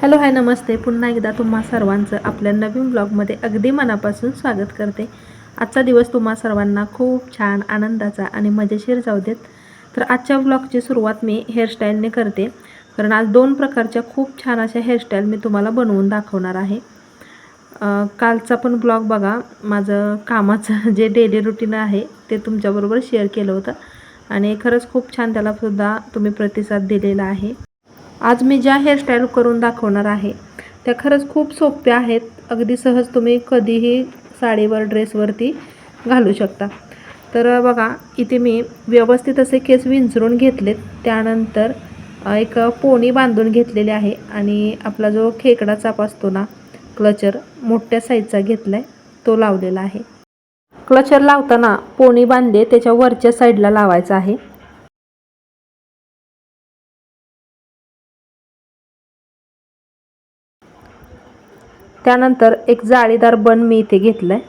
Hello hi नमस्ते. पुन्हा एकदा तुम्हा सर्वांचं आपल्या नवीन ब्लॉगमध्ये अगदी मनापासून स्वागत करते. आजचा दिवस तुम्हा सर्वांना खूप छान आनंदाचा आणि मजेशीर जाऊ देत. तर आजच्या ब्लॉगची सुरुवात मी हेअरस्टाईलने करते. कारण आज दोन प्रकारच्या खूप छान अशा हेअरस्टाईल मी तुम्हाला बनवून दाखवणार आहे. कालचा पण ब्लॉग बघा. माझं कामाचं जे डेली रुटीन आहे ते तुमच्याबरोबर शेअर केलं होतं. आणि खरंच खूप छान त्यालासुद्धा तुम्ही प्रतिसाद दिलेला आहे. आज मी ज्या हेअरस्टाईल करून दाखवणार आहे त्या खरंच खूप सोप्या आहेत. अगदी सहज तुम्ही कधीही साडीवर ड्रेसवरती घालू शकता. तर बघा इथे मी व्यवस्थित असे केस विंचरून घेतलेत. त्यानंतर एक पोणी बांधून घेतलेली आहे आणि आपला जो खेकडा चाप असतो ना क्लचर मोठ्या साईजचा घेतला आहे तो लावलेला आहे. क्लचर लावताना पोणी बांधले त्याच्या वरच्या साईडला लावायचा आहे. त्यानंतर एक जाळीदार बन मी इथे घेतलं आहे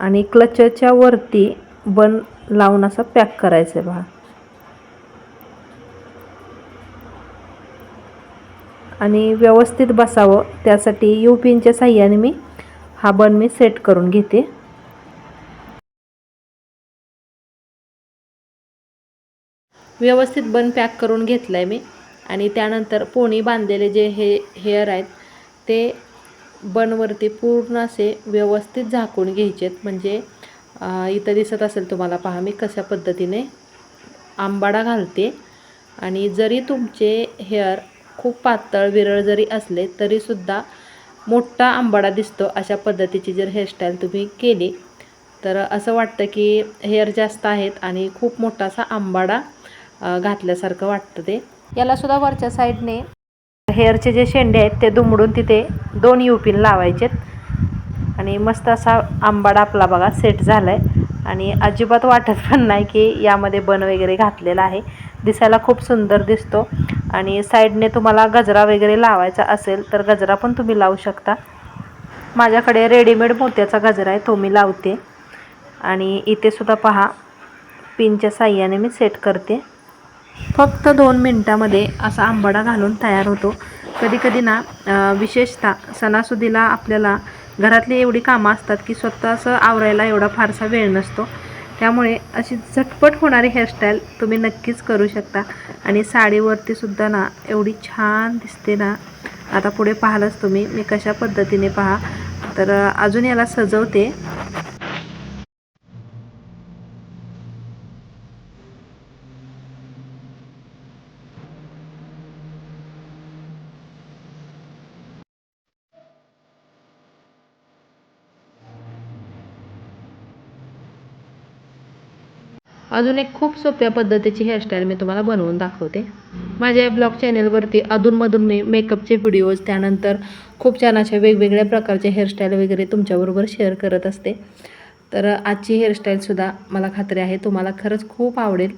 आणि क्लचरच्या वरती बन लावून असा पॅक करायचं आहे बघा. आणि व्यवस्थित बसावं त्यासाठी यू पिनच्या साह्याने मी हा बन मी सेट करून घेते. व्यवस्थित बन पॅक करून घेतला आहे मी. आणि त्यानंतर पोणी बांधलेले जे हे हेअर आहेत ते बनवरती पूर्ण असे व्यवस्थित झाकून घ्यायचे आहेत म्हणजे इथं दिसत असेल तुम्हाला पहा मी कशा पद्धतीने आंबाडा घालते. आणि जरी तुमचे हेअर खूप पातळ विरळ जरी असले तरीसुद्धा मोठा आंबाडा दिसतो अशा पद्धतीची जर हेअरस्टाईल तुम्ही केली तर असं वाटतं की हेअर जास्त आहेत आणि खूप मोठा असा आंबाडा घातल्यासारखं वाटतं ते. याला सुद्धा वरच्या साईडने. हेअरचे जे शेंडे आहेत ते दुमडून तिथे दोन युपिन लावायचेत. आणि मस्त असा आंबाडा आपला बघा सेट झाला आहे आणि अजिबात वाटत पण नाही की यामध्ये बन वगैरे घातलेला आहे. दिसायला खूप सुंदर दिसतो. आणि साईडने तुम्हाला गजरा वगैरे लावायचा असेल तर गजरा पण तुम्ही लावू शकता. माझ्याकडे रेडीमेड मोत्याचा गजरा आहे तो मी लावते. आणि इथे सुद्धा पहा पिनच्या साह्याने मी सेट करते. फक्त दोन मिनटामध्ये असा आंबाडा घालून तयार होतो. कधी कधी ना विशेषतः सणासुदीला आपल्याला घरातली एवढी कामं असतात की स्वतः असं आवरायला एवढा फारसा वेळ नसतो. त्यामुळे अशी झटपट होणारी हेअरस्टाईल तुम्ही नक्कीच करू शकता. आणि साडीवरती सुद्धा ना एवढी छान दिसते ना. आता पुढे पाहालच तुम्ही मी कशा पद्धतीने पहा. तर अजून याला सजवते. अजून एक खूप सोप्या पद्धतीची हेअरस्टाईल मी तुम्हाला बनवून दाखवते. माझ्या या ब्लॉग चॅनेलवरती अधूनमधून मी मेकअपचे व्हिडिओज त्यानंतर खूप छान अशा वेगवेगळ्या प्रकारचे हेअरस्टाईल वगैरे तुमच्याबरोबर शेअर करत असते. तर आजची हेअरस्टाईलसुद्धा मला खात्री आहे तुम्हाला खरंच खूप आवडेल.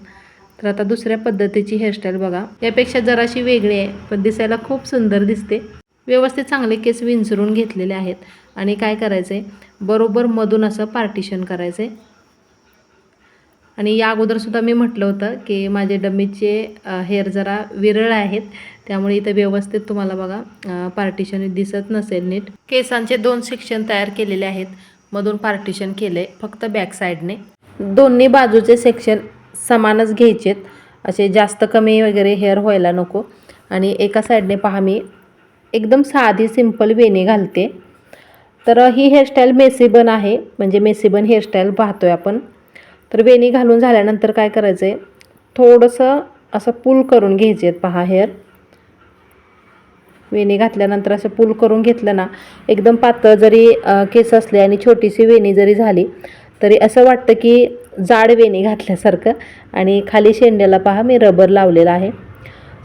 तर आता दुसऱ्या पद्धतीची हेअरस्टाईल बघा. यापेक्षा जराशी वेगळी आहे पण दिसायला खूप सुंदर दिसते. व्यवस्थित चांगले केस विंचरून घेतलेले आहेत. आणि काय करायचं आहे बरोबर मधून असं पार्टिशन करायचं आहे आणि या अगोदरसुद्धा मी म्हटलं होतं की माझे डमीचे हेअर जरा विरळ आहेत. त्यामुळे इथं व्यवस्थित तुम्हाला बघा पार्टिशन दिसत नसेल नीट. केसांचे दोन सेक्शन तयार केलेले आहेत. मधून पार्टिशन केले फक्त बॅक साईडने दोन्ही बाजूचे सेक्शन समानच घ्यायचेत. असे जास्त कमी वगैरे हेअर व्हायला नको. आणि एका साईडने पहा मी एकदम साधी सिंपल वेणी घालते. तर ही हेअरस्टाईल मेसीबन आहे. म्हणजे मेसीबन हेअरस्टाईल पाहतोय आपण. तर वेणी घालून झाल्यानंतर काय करायचं आहे थोडंसं असं पूल करून घ्यायचे आहेत पहा हेअर. वेणी घातल्यानंतर असं पूल करून घेतलं ना एकदम पातळ जरी केस असले आणि छोटीशी वेणी जरी झाली तरी असं वाटतं की जाड वेणी घातल्यासारखं आणि खाली शेंड्याला पहा मी रबर लावलेला आहे.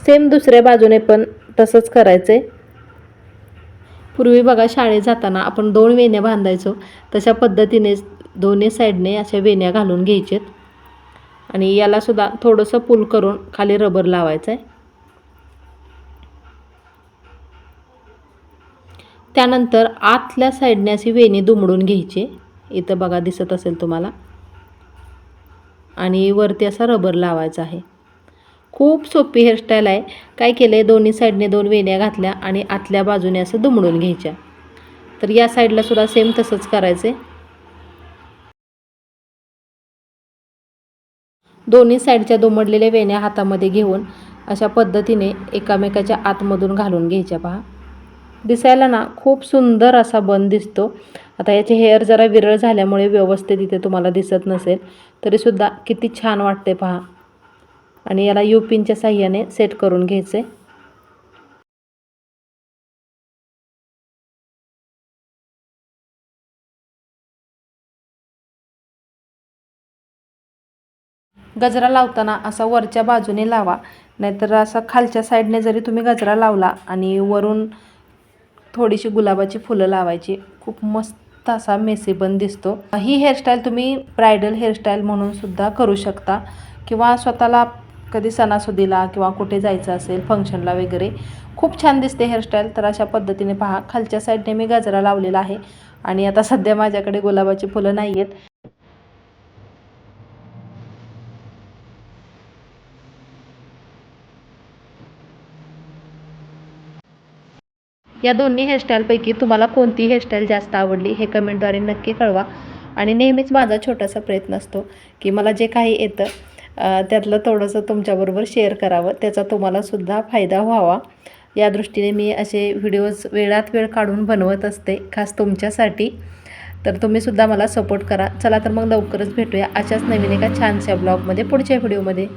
सेम दुसऱ्या बाजूने पण तसंच करायचं आहे पूर्वी बघा शाळेत जाताना आपण दोन वेण्या बांधायचो तशा पद्धतीनेच दोन्ही साईडने अशा वेण्या घालून घ्यायचेत. आणि यालासुद्धा थोडंसं पुल करून खाली रबर लावायचं आहे त्यानंतर आतल्या साईडने अशी वेणी दुमडून घ्यायची. इथं बघा दिसत असेल तुम्हाला. आणि वरती असा रबर लावायचा आहे. खूप सोपी हेअरस्टाईल आहे. काय केलं आहे दोन्ही साईडने दोन वेण्या घातल्या आणि आतल्या बाजूने असं दुमडून घ्यायच्या. तर या साईडला सुद्धा सेम तसंच करायचं आहे दोन्ही साईडच्या दुमडलेल्या वेण्या हातामध्ये घेऊन अशा पद्धतीने एकामेकाच्या आतमधून घालून घ्यायच्या पहा. दिसायला ना खूप सुंदर असा बन दिसतो. आता याचे हेअर जरा विरळ झाल्यामुळे व्यवस्थित इथे तुम्हाला दिसत नसेल तरीसुद्धा किती छान वाटते पहा. आणि याला यू पिनच्या साह्याने सेट करून घ्यायचे. गजरा लावताना असा वरच्या बाजूने लावा. नाहीतर असा खालच्या साईडने जरी तुम्ही गजरा लावला आणि वरून थोडीशी गुलाबाची फुलं लावायची खूप मस्त असा मेसेबन दिसतो. ही हेअरस्टाईल तुम्ही ब्रायडल हेअरस्टाईल म्हणून सुद्धा करू शकता. किंवा स्वतःला कधी सणासुदीला किंवा कुठे जायचं असेल फंक्शनला वगैरे खूप छान दिसते हेअरस्टाईल तर अशा पद्धतीने पहा खालच्या साईडने मी गजरा लावलेला आहे. आणि आता सध्या माझ्याकडे गुलाबाची फुलं नाही आहेत या दोन्ही हेअरस्टाईलपैकी तुम्हाला कोणती हेअरस्टाईल जास्त आवडली हे कमेंटद्वारे नक्की कळवा. आणि नेहमीच माझा छोटासा प्रयत्न असतो की मला जे काही येतं त्यातलं थोडंसं तुमच्याबरोबर शेअर करावं. त्याचा तुम्हालासुद्धा फायदा व्हावा. या दृष्टीने मी असे व्हिडिओज वेळात वेळ काढून बनवत असते खास तुमच्यासाठी. तर तुम्हीसुद्धा मला सपोर्ट करा. चला तर मग लवकरच भेटूया अशाच नवीन एका छानशा ब्लॉगमध्ये पुढच्या व्हिडिओमध्ये